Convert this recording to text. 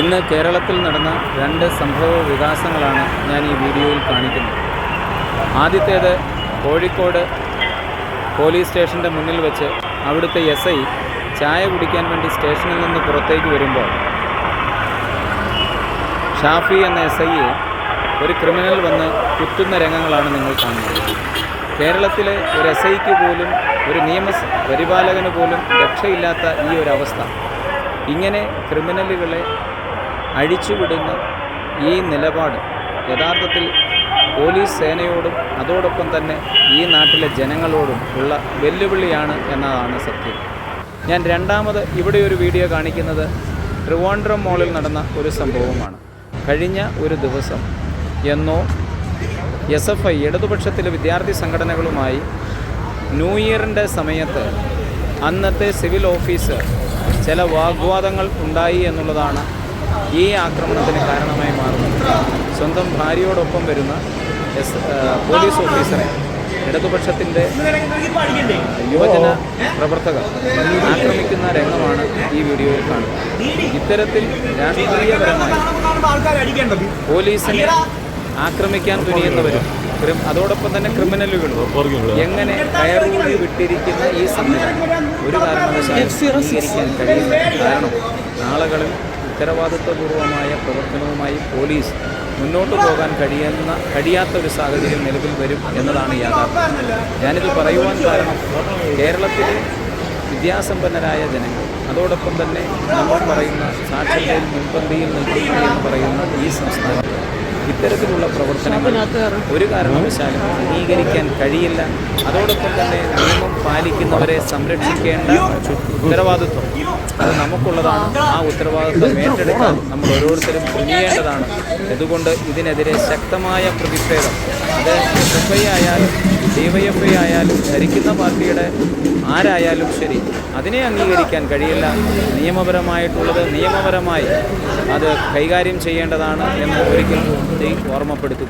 ഇന്ന് കേരളത്തിൽ നടന്ന രണ്ട് സംഭവ വികാസങ്ങളാണ് ഞാൻ ഈ വീഡിയോയിൽ കാണിക്കുന്നത്. ആദ്യത്തേത് കോഴിക്കോട് പോലീസ് സ്റ്റേഷന്റെ മുന്നിൽ വെച്ച് അവിടുത്തെ എസ് ഐ ചായ കുടിക്കാൻ വേണ്ടി സ്റ്റേഷനിൽ നിന്ന് പുറത്തേക്ക് വരുമ്പോൾ ഷാഫി എന്ന എസ് ഐയെ ഒരു ക്രിമിനൽ വന്ന് കുത്തുന്ന രംഗങ്ങളാണ് നിങ്ങൾ കാണുന്നത്. കേരളത്തിലെ ഒരു എസ് ഐക്ക് പോലും ഒരു നിയമ പരിപാലകന് പോലും രക്ഷയില്ലാത്ത ഈ ഒരു അവസ്ഥ. ഇങ്ങനെ ക്രിമിനലുകളെ അഴിച്ചുവിടുന്ന ഈ നിലപാട് യഥാർത്ഥത്തിൽ പോലീസ് സേനയോടും അതോടൊപ്പം തന്നെ ഈ നാട്ടിലെ ജനങ്ങളോടും ഉള്ള വെല്ലുവിളിയാണ് എന്നതാണ് സത്യം. ഞാൻ രണ്ടാമത് ഇവിടെ ഒരു വീഡിയോ കാണിക്കുന്നത് ട്രിവാൻഡ്രം മോളിൽ നടന്ന ഒരു സംഭവമാണ്. കഴിഞ്ഞ ഒരു ദിവസം എന്നോ എസ് എഫ് ഐ ഇടതുപക്ഷത്തിലെ വിദ്യാർത്ഥി സംഘടനകളുമായി ന്യൂ ഇയറിന്റെ സമയത്ത് അന്നത്തെ സിവിൽ ഓഫീസർ ചില വാഗ്വാദങ്ങൾ ഉണ്ടായി എന്നുള്ളതാണ് ഈ ആക്രമണത്തിന് കാരണമായി മാറുന്നത് സ്വന്തം ഭാര്യയോടൊപ്പം വരുന്ന എസ് പോലീസ് ഓഫീസറെ ഇടതുപക്ഷത്തിന്റെ യുവജന പ്രവർത്തകർ ആക്രമിക്കുന്ന രംഗമാണ് ഈ വീഡിയോയിൽ കാണുന്നത്. ഇത്തരത്തിൽ രാഷ്ട്രീയപരമായി പോലീസിനെ ആക്രമിക്കാൻ തുനിയുന്നവരും അതോടൊപ്പം തന്നെ ക്രിമിനലുകളും എങ്ങനെ കയറൂരി വിട്ടിരിക്കുന്ന ഈ സംവിധാനം ഒരു കാരണവശാലും കഴിയില്ല കാരണം നാളുകളിൽ ഉത്തരവാദിത്വപൂർവമായ പ്രവർത്തനവുമായി പോലീസ് മുന്നോട്ട് പോകാൻ കഴിയുന്ന കഴിയാത്ത ഒരു സാഹചര്യം നിലവിൽ വരും എന്നതാണ് യാഥാർത്ഥ്യം. ഞാനിത് പറയുവാൻ കാരണം കേരളത്തിലെ വിദ്യാസമ്പന്നരായ ജനങ്ങൾ അതോടൊപ്പം തന്നെ നമ്മൾ പറയുന്ന സാക്ഷരതയിൽ മുൻപന്തിയിൽ നിൽക്കുന്നു എന്ന് പറയുന്ന ഈ സംസ്ഥാനത്ത് ഇത്തരത്തിലുള്ള പ്രവർത്തനങ്ങൾ ഒരു കാരണവശാലും അംഗീകരിക്കാൻ കഴിയില്ല. അതോടൊപ്പം തന്നെ നിയമം പാലിക്കുന്നവരെ സംരക്ഷിക്കേണ്ട ഉത്തരവാദിത്വം അത് നമുക്കുള്ളതാണ്. ആ ഉത്തരവാദിത്വം ഏറ്റെടുക്കാൻ നമ്മൾ ഓരോരുത്തരും തുനിയേണ്ടതാണ്. അതുകൊണ്ട് ഇതിനെതിരെ ശക്തമായ പ്രതിഷേധം? അത് ഐ ആയാലും ഡിവൈഎഫ്ഐ ആയാലും ഭരിക്കുന്ന പാർട്ടിയുടെ ആരായാലും ശരി അതിനെ അംഗീകരിക്കാൻ കഴിയില്ല. നിയമപരമായിട്ടുള്ളത് നിയമപരമായി അത് കൈകാര്യം ചെയ്യേണ്ടതാണ് എന്ന് ഒരിക്കൽ ഓർമ്മപ്പെടുത്തുക. ഓർമ്മപ്പെടുത്തും